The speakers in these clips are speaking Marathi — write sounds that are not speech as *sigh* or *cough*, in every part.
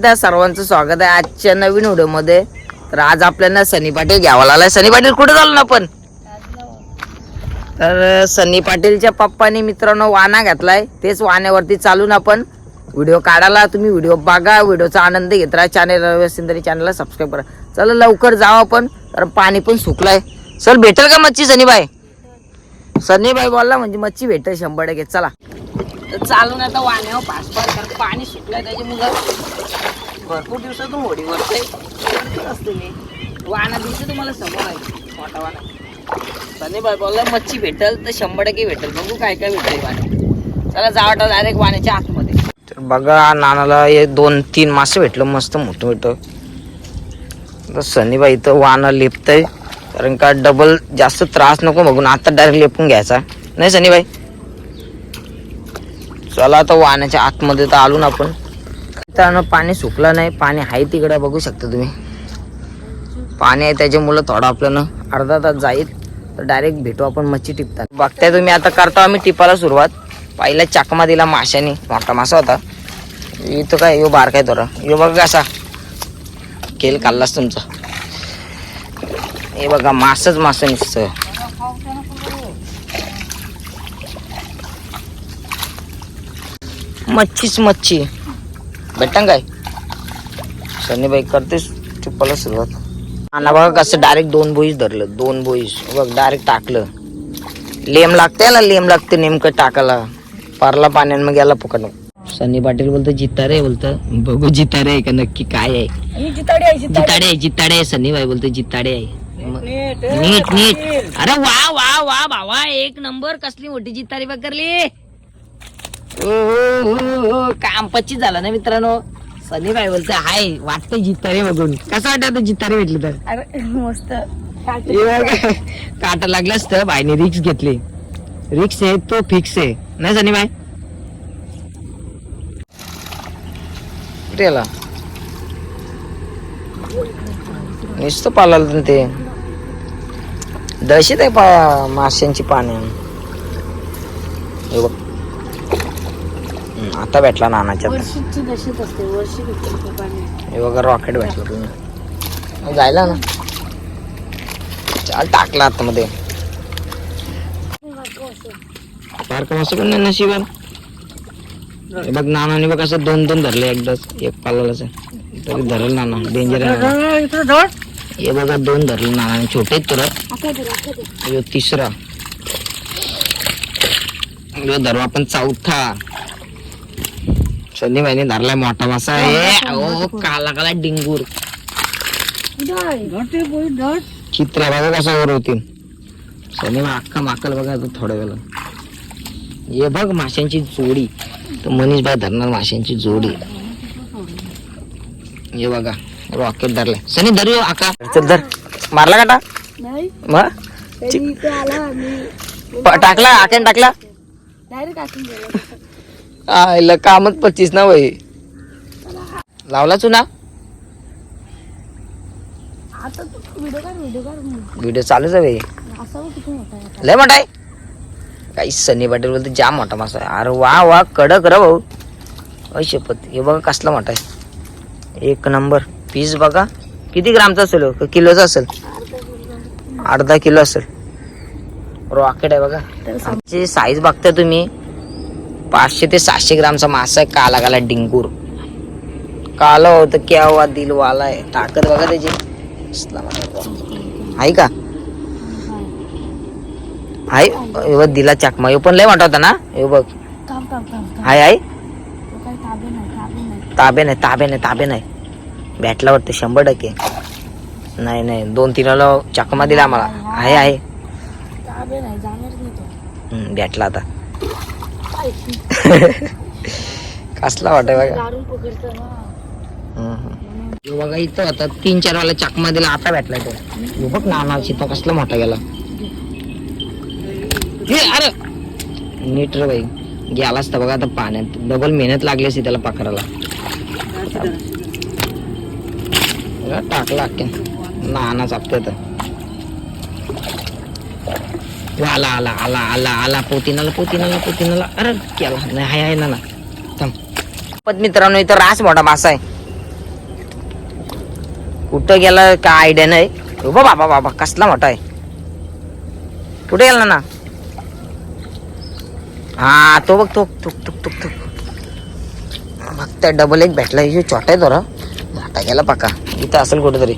एकदा सर्वांचं स्वागत आहे आजच्या नवीन व्हिडिओमध्ये. तर आज आपल्याला सनी पाटील घ्यावा लागला सनी पाटील कुठे झालो ना आपण? तर सनी पाटीलच्या पप्पानी मित्रांनो वाना घातलाय. तेच वाण्यावरती चालून आपण व्हिडिओ काढायला. तुम्ही व्हिडिओ बघा व्हिडिओचा आनंद घेत राहा. चॅनल असेल तरी चॅनलला सबस्क्राईब करा. चला लवकर जाऊ आपण. कारण पाणी पण सुकलाय. चल भेटेल का मच्छी सनीबाई सनीबाई बोलला म्हणजे मच्छी भेटेल शंभर टक्के. चला. तर चालून आता वाण्यावर पाच पाच कारण पाणी सुकलंय त्याच्यामुळं भरपूर दिवसातून होडी वरते असते मी. वाना दिवशी तुम्हाला समोर आहे. मोठा वाना. सनीबाई बोलला मच्छी भेटेल तर शंभर टक्के भेटेल. बघू काय काय भेटेल वाणे चला जावं डायरेक्ट वाण्याच्या आतमध्ये. तर बघा नानाला हे दोन तीन मासे भेटलं. मस्त मोठं मोठं तर सनीबाई इथं वाना लेपतंय. कारण का डबल जास्त त्रास नको बघून. आता डायरेक्ट लेपून घ्यायचा. नाही सनी भाई चला आता वाहनाच्या आतमध्ये तर आलो ना आपण. मित्रांनो पाणी सुकलं नाही. पाणी आहे तिकडे बघू शकता तुम्ही. पाणी आहे त्याच्यामुळं थोडं आपल्यानं अर्धा तास जाईल. तर डायरेक्ट भेटू आपण मच्छी टिपता बघताय तुम्ही आता करतो आम्ही टिपायला सुरुवात. पहिला चकमा दिला माशाने मोठा मासा होता. इथं काय यो बारकाय थोडा. यो बघ कसा. केल खाल्लास तुमचा. हे बघा मासच मास नुसतं. मच्छीच मच्छी. भेटा काय? सनीबाई करतेस टिप्पाला सुरुवात. आणि बघा कसं डायरेक्ट दोन बोईस धरलं दोन बोईस बघ डायरेक्ट टाकलं. लेम लागते ना लेम लागते नेमकं टाकायला. पारला पाण्यानं मग याला पकडलं. सनी पाटील बोलतो जितारे बोलतं. बघू जितारे आहे का नक्की काय आहे. जिताडे आहे जिताडे आहे सनीबाई बोलतो जिताडे आहे. नीट नीट. अरे वा वा वा भावा एक नंबर. कसली मोठी जितारी पकडली. ओ, हो, हो, हो, काम पच्चीस झालं ना मित्रांनो. सनी बाई बोलते हाय वाटतं जितारे बघून. कसं वाटत जितारे भेटलं तर? अरे मस्त. काटा. लागलं असतं बाईने रिक्स घेतली. रिक्स आहे तो फिक्स आहे. नाही सनी बाई कुठे गेला नुसतं पालाल ना ते. दहशत आहे पा माशांची हे बघ. हम्म, आता भेटला नानाच्या हातात. वर्षीची दशत असते वर्षी भेटते पाणी. हे बघा रॉकेट भेटलं तुम्ही. जायला ना. चाल टाकला आतमध्ये. सारखं असं पण नाही नशिबान हे बघ नानाने बघ असं दोन दोन धरले एकदाच. एक पालालाच. तरी धरल नाना. डेंजर आहे हे बघा दोन धरले नानाने. छोटे ह्यो तिसरा. ह्यो धरवा पण चौथा. शनी महिने धरलाय मोठा मासा. आहे ओ काला काला डिंगूर. चित्र बघा कसा वर होती. शनी अख्खा माकल बघा थोड्या वेळा हे बघ माशांची जोडी. तर मनीष भाई धरणार माशांची जोडी. हे बघा. रॉकेट धरलाय सनी धरू आका. चल धर. मारला काटा? नाही. मग? टाकला? आक्यान टाकला? आयला कामच पच्चीस ना वय. लावला चुना? आता तू व्हिडिओ चालूच आहे. लय मोठा आहे? काही सनी पाटील बोलते जाम मोठा मासा आहे. अरे वा वा कडक र भाऊ. अय शपथ हे बघा कसला मोठा आहे. एक नंबर. पीस बघा. किती ग्रामचा असेल हो? किलोचा असेल? अर्धा किलो असेल. रॉकेट आहे बघा. आमची साईज बघता तुम्ही. पाचशे ते सातशे ग्रामचा मासा आहे. काला काला डिंगूर. काला होतं क्या हुआ दिल वाला आहे. ताकद बघा त्याची. आहे का? आहे. बघ दिला चकमा. हे पण लय मोठा होता ना? हे बघ. आहे ताबे नाही. ताबे नाही ताबे नाही ताबे नाही. भेटला वाटतं शंभर टक्के. नाही नाही दोन तीनला चकमा दिला आम्हाला. आहे आहे. हम्म, भेटला आता. कसला वाटाय बघा. हम्म, हम्म. बघा इथं आता तीन चार वाला चकमा दिला आता भेटला तो हे बघ नाना चिता कसला मोठा गेला. हे, अरे! नीट रे बाई. गेला असता बघा आता पाण्यात. डबल मेहनत लागली असती त्याला पकडायला. टाकला अख्ख्या नाना चापते तर आला आला आला आला आला पोतीनाला पोतीनाला पोतीनाला अरे केला नाही हाय आहे ना ना थांब मित्रांनो इथं रास मोठा मासा आहे. कुठं गेला काय आयडिया नाही. हो बाबा बाबा कसला मोठा आहे. कुठे गेला ना? हा तो बघ तो तुक तुक तुक तुक बघ त्या डबल एक भेटला छोटा आहे थोडा मोठा गेला पक्का. इथं असेल कुठेतरी.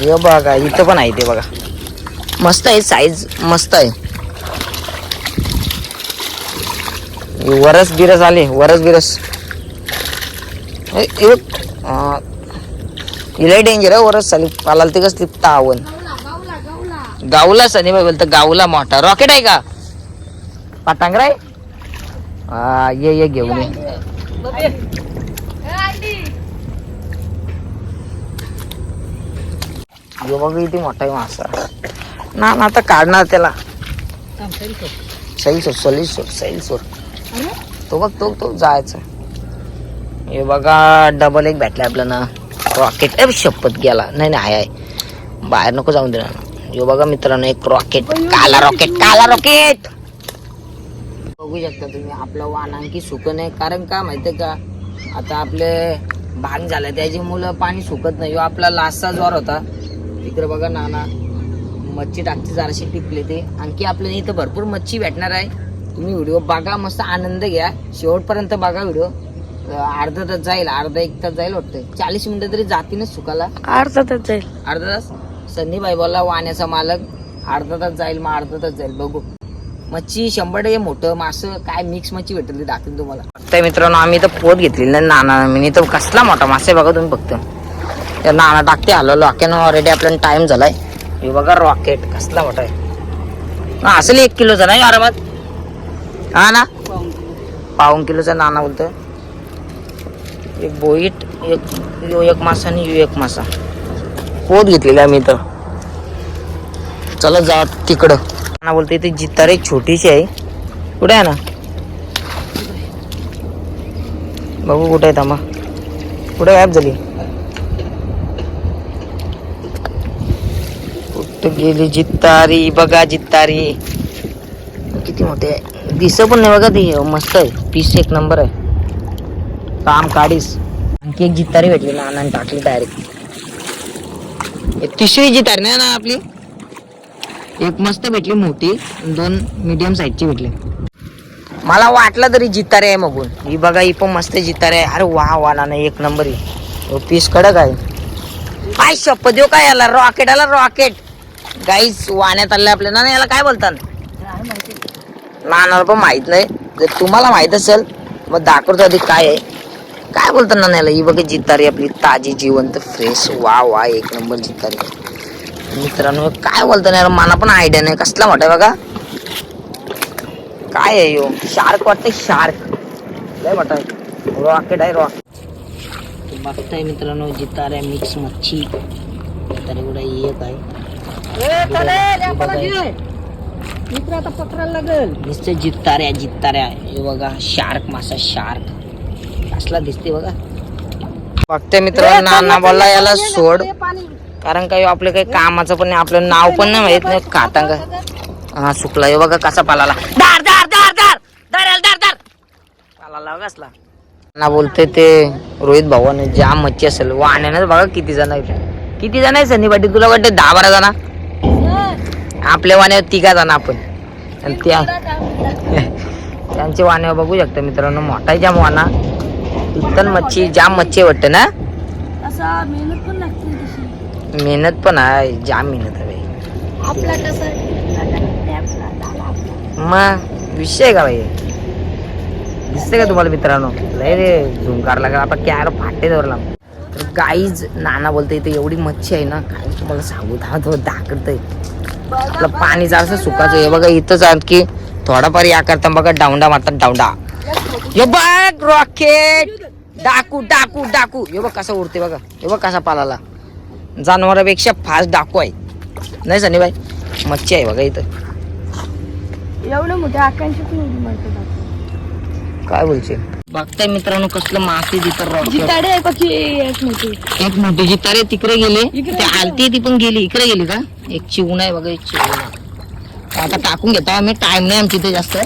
हे बघा इथं पण आहे ते बघा. मस्त आहे साईज मस्त आहे. वरस बिरस आले वरस बिरस. हे डेंजर आहे वरस चाली पाला ते कसली तावन. गावला गावला सनी बाई बोलतं गावला मोठा. रॉकेट आहे का? पतंग आहे? ये ये घेऊन ये. बघ किती मोठा आहे मासा ना ना आता काढणार त्याला. सैल सोड. सैल सोड सैल सोड तो बघ तो तो जायचं. हे बघा डबल एक भेटलाय आपल्याला. रॉकेट ए शपथ गेला नाही नाही आहे बाहेर नको जाऊन देणार. यो बघा मित्रांनो एक रॉकेट काला रॉकेट काला रॉकेट बघू शकता तुम्ही आपलं वानांकी सुकत नाही. कारण का माहितीये का आता आपले भाग झाले त्याची मुलं पाणी सुकत नाही. आपला लास्टचा ज्वर होता. तिकडे बघा नाना मच्छी टाकते जराशी टिपले ते. आणखी आपल्याला इथं भरपूर मच्छी भेटणार आहे. तुम्ही व्हिडिओ बघा मस्त आनंद घ्या. शेवटपर्यंत बघा व्हिडिओ. अर्धा तास जाईल अर्धा एक तास जाईल वाटतं चाळीस मिनिटं तरी जातीनच सुकाला अर्धातच जाईल. अर्धा तास? सन्नी बाई बोलला वाण्याचा मालक. अर्धा तास जाईल मग अर्धा तास जाईल. बघू. मच्छी शंभर टक्के मोठं मासं काय मिक्स मच्छी भेटेल ते दाखवेन तुम्हाला. तर मित्रांनो आम्ही तर पोत घेतलेली ना नाना मी तर कसला मोठा मासे बघा तुम्ही बघतो त्या नाना टाकते आलो लॉकेनं ऑलरेडी आपल्याला टाइम झालाय. हे बघा रॉकेट कसला मोठा आहे. असेल एक किलोचा नाही हो, आरामात? हा ना? पाऊन किलोचा नाना बोलतो एक बोईट एक यो एक मासा आणि यो एक मासा. पोत घेतलेला आम्ही तर चला जा तिकडं. ना बोलते ती जितार एक छोटीशी आहे. कुठे आहे ना? बघू कुठे आहे थांबा. कुठे गायब झाली? कुठं गेली जित्तारी बघा जित्तारी किती मोठे आहे. दिस पण नाही बघा ती मस्त आहे. पीस एक नंबर आहे. काम काढीस. आणखी एक जित्तारी भेटली ना टाकली डायरेक्ट तिसरी जितारी नाही ना आपली? एक मस्त भेटली मोठी दोन मीडियम साईजची भेटली. मला वाटलं तरी जितारे आहे मगून. ही बघा ही पण मस्त जितारे आहे. अरे वा वा ना एक नंबर ही. पीस कडक आहे. काय शप्प देऊ काय याला? रॉकेट आला रॉकेट गाईच वाण्यात आले आपल्या ना याला काय बोलतात नानाला पण माहीत नाही. जर तुम्हाला माहीत असेल मग दाखवतो आधी काय आहे. काय बोलतात ना याला? ही बघा जितारी आपली ताजी जिवंत फ्रेश वा वा एक नंबर जितारी. मित्रांनो काय बोलतो ना यार? मला पण आयडिया नाही. कसला मोठा आहे बघा. काय आहे यो? शार्क वाटतंय शार्क. लय मोठा आहे. रॉकेट आहे रॉकेट बघताय मित्रांनो जितारे मिक्स मच्छी. तरी कुठे एक आहे. मित्र आता पकडायला लागेल. नुसते जिताऱ्या जिताऱ्या हे बघा शार्क मासा शार्क. कसला दिसते बघा. बघते मित्रांनो नाना बोलला याला सोड. कारण काही आपलं काही कामाचं पण नाही आपलं नाव पण नाही माहीत नाही खाता का हा सुकला हे बघा कसा पालाला. दार दार दार दार! दार दार दार पालाला कसला? ना बोलते ते रोहित भावाने जाम मच्छी असेल वाण्यानंच बघा किती जण आहेत. किती जण आहे सनी पाटील तुला वाटतं दहा बारा जण? आपल्या वाण्यावर तिघा जण आपण. आणि त्या *laughs* त्यांचे वाण्यावर बघू शकता मित्रांनो मोठा आहे जाम वाना इथं मच्छी जाम मच्छी वाटतं ना? मेहनत पण आहे जाम मेहनत आहे. आपला कसं मग विषय का भाई दिसते का तुम्हाला मित्रांनो? लय रे झुंकार लागला. आता कॅर फाटे धरला तर गाईज नाना बोलते इथे एवढी मच्छी आहे ना काय तुम्हाला सांगू? दहा तो दाखवतंय. आपलं पाणी जास्त सुकाचं हे बघा इथंच आणखी थोडाफार या करता बघा डाऊंडा मारतात डाऊंडा हे बघ रॉकेट डाकू डाकू डाकू. हे बघ कसा उडते बघा. हे बघ कसा पालाला. जनावरापेक्षा फास्ट डाकू आहे. नाही सनी बाई मच्छी आहे बघा इथं. एवढं मोठ्या आकांक्षी पण उडी मारतात काय बोलचे बघताय मित्रांनो कसलं मासे तिथं रॉकेट जिताडे आहे बाकी एक मोठी? एक मोठी जितारे तिकडे गेले. ते आलती ती पण गेली. इकडे गेली का? एक चिवण आहे बघा एक चिवण आहे. आता टाकून घेतो आम्ही. टाइम नाही आमच्या इथे जास्त.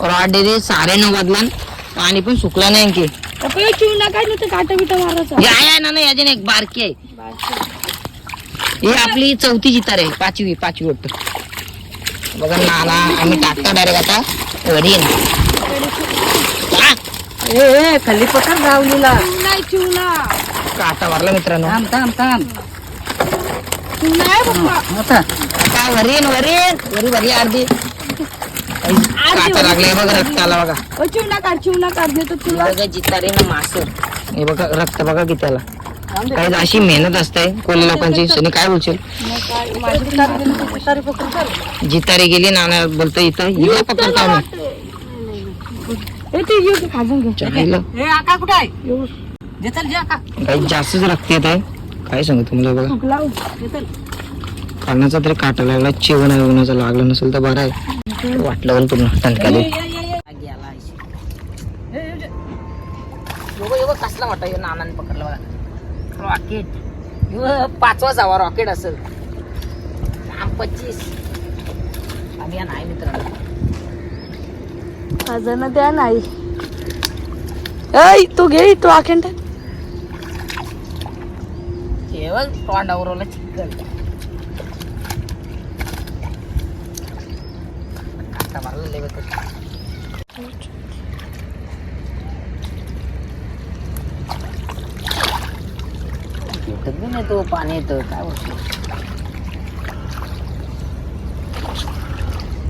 ऑलरेडी साडे नऊ वाजला. पाणी पण सुकला नाही आणखी. पप्पा काय नव्हतं काटा बिटा मारायचा. हे आहे ना ना याच्याने एक बारकी आहे. ही आपली चौथी जितार आहे पाचवी पाचवी वाटत बघा नाना आम्ही टाकतो डायरेक्ट आता. हा, ए खाली पकड गावलीला काटा मारला मित्रांनो? थांब थांब थांब. मोठा आता. वरी अर्धी. काटा लागलाय बघ रक्त आला बघा. चिवला काढ चिवला काढ देतो तुला. बघा जितारे ना मास हे बघा रक्त बघा किती काय अशी मेहनत असते कोणी लोकांची. सनी काय बोलशील? जितारे गेली नाना बोलतो इथं. हिला पकडतो येऊ आका काही जास्तच रक्त येत आहे? काय सांगू तुम्हाला बघा. चल. कानाचा तरी काटा लागला चिवण विवणाचा लागला नसेल तर बरं आहे. वाटलं पूर्ण टणका दे कसला मोठा नानाने पकडला बघा. रॉकेट पाचवा जावा रॉकेट असेल. पच्चीस. अभियान आहे मित्रांनो. खाजाना द्या नाही. ऐ तो घे तो आखेंट हे बघ तोंडावर चिकन काटा मारला भेटत बी नाही तो पाणी येतं? काय होतं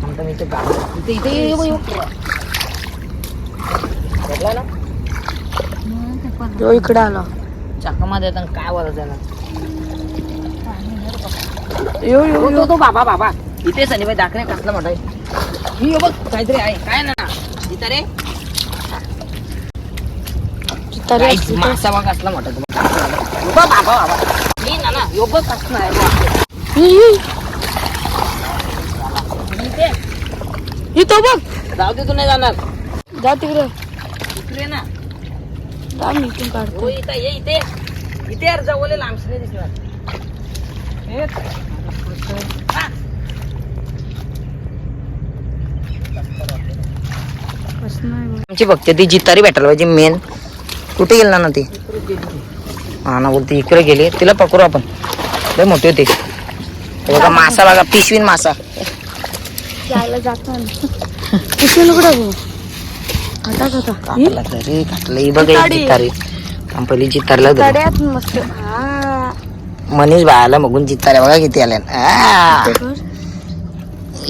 आमचं मी इथे इथे इथे ये, ये, ये. भेटला ना? तो इकडे आला. चाकामध्ये येताना काय त्याला येऊ येऊ तो तो बाबा बाबा. इथे सनीबाई दाखले कसला आहे. ही बघ काहीतरी आहे. काय ना इथं रे. मासा बघ कसला मोठा तो बाबा बाबा ही ना ना यो बघ आहे इथं बघ जाऊ दे तू नाही जाणार जा तिकडे इकडे ना जा मी इथून काढतो इथं ये इथे इथे यार जवळ लांबशी नाही दिसणार हे. आमची बघते ती जितारी भेटायला पाहिजे मेन कुठे गेली ना ती हा ना बोलते इकडे गेली तिला पकडू आपण. लय मोठी होती. हे बघा मासा बघा पिशवीन मासा. काटला तरी ही बघा जितारी. जितारी पहिली जितारला मनीष बाळाला बघून जिताऱ्या बघा किती आल्या.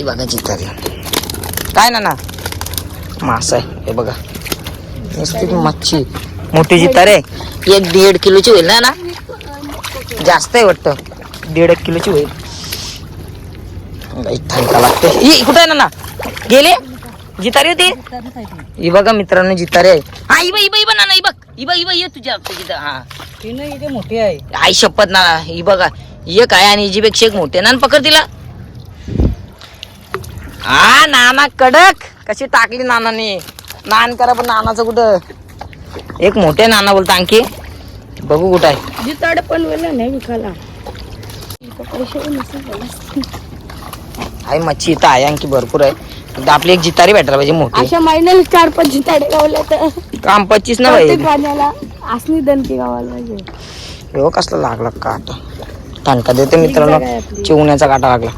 बघा जितारी. काय ना ना मासा आहे. हे बघा. मच्छी. मोठी जितारे एक दीड किलोची होईल ना ना? जास्त आहे वाटतं. दीड एक किलोची होईल. थंडा लागते. ही कुठे आहे ना ना गेले? जितारी होती? ही बघा मित्रांनो जितारी आहे. हा बघ बघ ही बघ ना ही बघ ही बघ ये तुझ्या तुझी हा. इथे मोठी आहे. आई शपथ ना ही बघा. एक आहे आणि हिजीपेक्षा एक मोठे ना पकड तिला. हा नाना कडक. कशी टाकली नानाने. नान करा पण नानाचं कुठं? एक मोठे नाना बोलतो आणखी. बघू कुठं आहे. जिताडे पण नाही विकायला. मच्छी इथं आहे आणखी भरपूर आहे. आपली एक जितारी भेटायला पाहिजे मोठी. अशा महिन्याला चार पाच जिताडे गावल्या तर. काम पच्चीस ना पाहिजे पाण्याला असली दणकी गावाला पाहिजे. हो कसला लागला काटा टणका देते मित्रांनो. चिवण्याचा काटा लागला.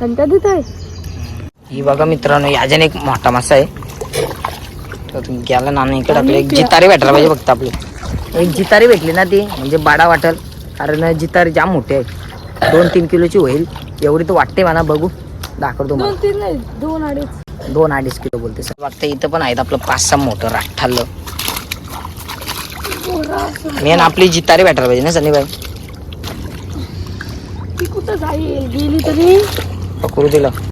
संत्या देत आहे ही बघा मित्रांनो याच्याने एक मोठा मासा आहे. तुम्ही गेला नाना इकडे आपली एक जितारी भेटायला पाहिजे फक्त आपली. एक जितारी भेटली ना ती म्हणजे बाडा वाटेल. कारण जितारी जाम मोठी आहे दोन तीन किलोची होईल. एवढी तर वाटते म्हणा बघू. दाखवतो मला दोन तीन नाही दोन अडीच. दोन अडीच किलो बोलते सर. वाटतं इथं पण आहेत आपलं पाच सहा मोठं राठ्ठालं. मेन आपली जितारी भेटायला पाहिजे ना सनीबाई? ती कुठं जाईल? गेली तरी? पकडू मागचं.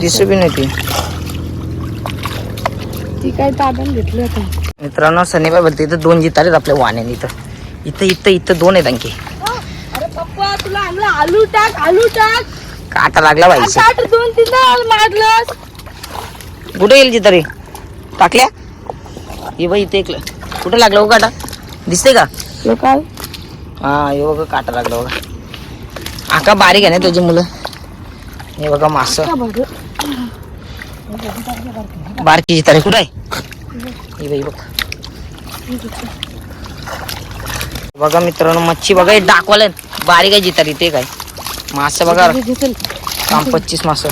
दिसू बी नाही ती. ती काय ताब्यात घेतली आता मित्रांनो सनीबाई बोलते इथं दोन जितारे आहेत आपल्या वाण्याने इथं. इथं इथं इथं दोन आहेत आणखी. अरे पप्पा तुला आणलं आलू टाक आलू टाक. काटा लागला पाहिजे साठ दोन तीनदा मारलंस. कुठे गेली जितारी टाकल्या? हे बाई इथे एक कुठे लागलं हो काटा? दिसते का? काय? हा हे बघा काटा लागला बघा. आका बारीक आहे ना तुझी मुलं? हे बघा मास. बारकी जितारी कुठे आहे? बघ. बघा मित्रांनो मच्छी बघा हे दाखवलं बारीक आहे जितारी ते काय? मासे बघा. काम पच्चीस मासे.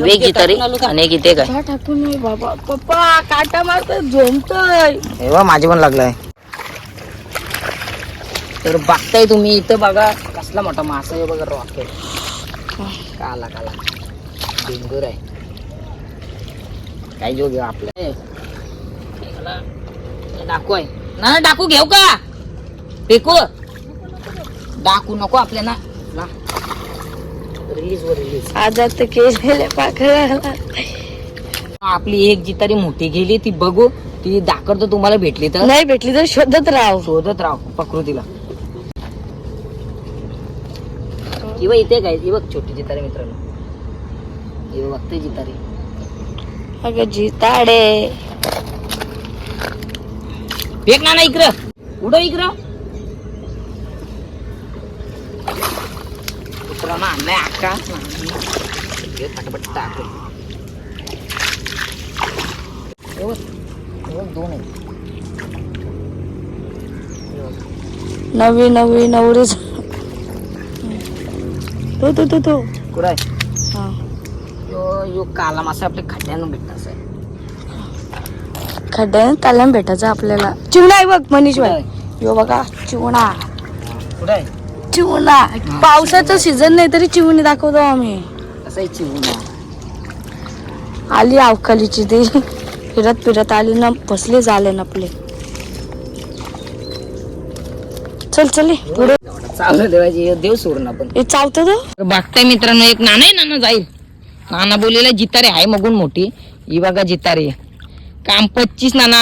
वेग जितारी एक इथे काय? टाकून बाबा. पप्पा काटा मारतोय झोमतोय. हे बघ माझे पण लागलाय. तर बघताय तुम्ही इथं बघा कसला मोठा मासा आहे बघा रॉकेट. काला काला. डेंजर आहे. काय जो घेऊ आपल्या डाकू आहे. ना डाकू घेऊ का? फेकू डाकू नको आपल्या ना रिलीज वर रिलीज तर पाखराला. आपली एक जी तरी मोठी गेली ती बघू. ती दाखर तर तुम्हाला भेटली तर. नाही भेटली तर शोधत राव शोधत राह प्रकृतीला. किंवा इथे काय बघ छोटी जितारे मित्रांनो. बघते जितारे अगं जिताडे फेक ना ना इकडं. मित्रांनो आणलाय अक्का हे पटापट टाक दोन. नवी नवी नवरीच. तो तो तो तो. कुठं आहे. यो काला मासा आपल्या खड्ड्यानं आहे. खड्ड्याने भेटायचं आपल्याला. चिवणा आहे बघ मनीष भाई? यो बघा चिवणा कुठं आहे? चिवणा पावसाचं सीझन नाही तरी चिवणी दाखवतो आम्ही. असं आहे चिवणा आली अवकालीची ती. फिरत फिरत आली ना फसले झाले ना आपले. चल चल पुढे चालू देवाची देव सोडून आपण. हे चावतं तो. बघताय मित्रांनो एक नाना आहे नाना जाईल. नाना बोललेला जितारे आहे मगून मोठी. ही बघा जितारे. काम पच्चीस नाना.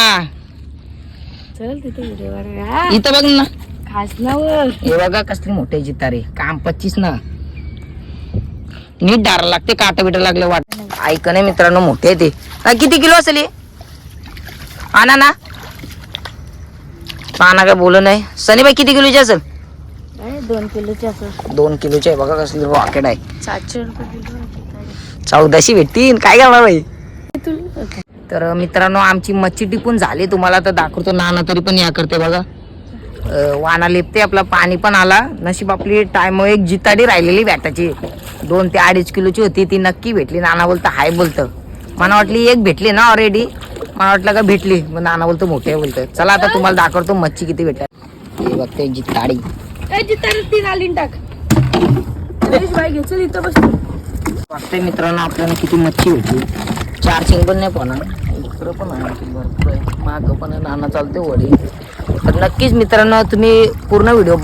चल तिथे इथं बघ ना. खास ना हे बघा कसली मोठे जितारे. काम पच्चीस ना. नीट डारा लागते काटा बिटा लागले वाट. ऐक नाही मित्रांनो मोठे ते. किती किलो असेल? आणा ना पाना काय बोलू नाही. सनीबाई किती किलोची असेल? दोन किलोचे असं दोन किलोची आहे. बघा कसली रॉकेट आहे. सातशे रुपये किलो चौदाशे भेटतील. काय करणार बाई? तर मित्रांनो आमची मच्छी टिपून झाली. तुम्हाला तर दाखवतो नाना तरी पण या करते बघा. वाना लेपते आपला पाणी पण आला. नशीब आपली टाइम एक जिताडी राहिलेली बॅटाची दोन ते अडीच किलोची होती ती नक्की भेटली. नाना बोलतं हाय बोलतं. मला वाटली एक भेटली ना ऑलरेडी मला वाटलं का भेटली. मग नाना बोलतो मोठे बोलतं. चला आता तुम्हाला दाखवतो मच्छी किती हे बघते जिताडी. तीन आली टाक. इथं बस. वाटतंय मित्रांनो आपल्याला किती मच्छी होती चार पण नाही पण इकडं पण आहे आणखी भरपूर आहे. मागं पण आहे नाना चालते वडी. तर नक्कीच मित्रांनो तुम्ही पूर्ण व्हिडिओ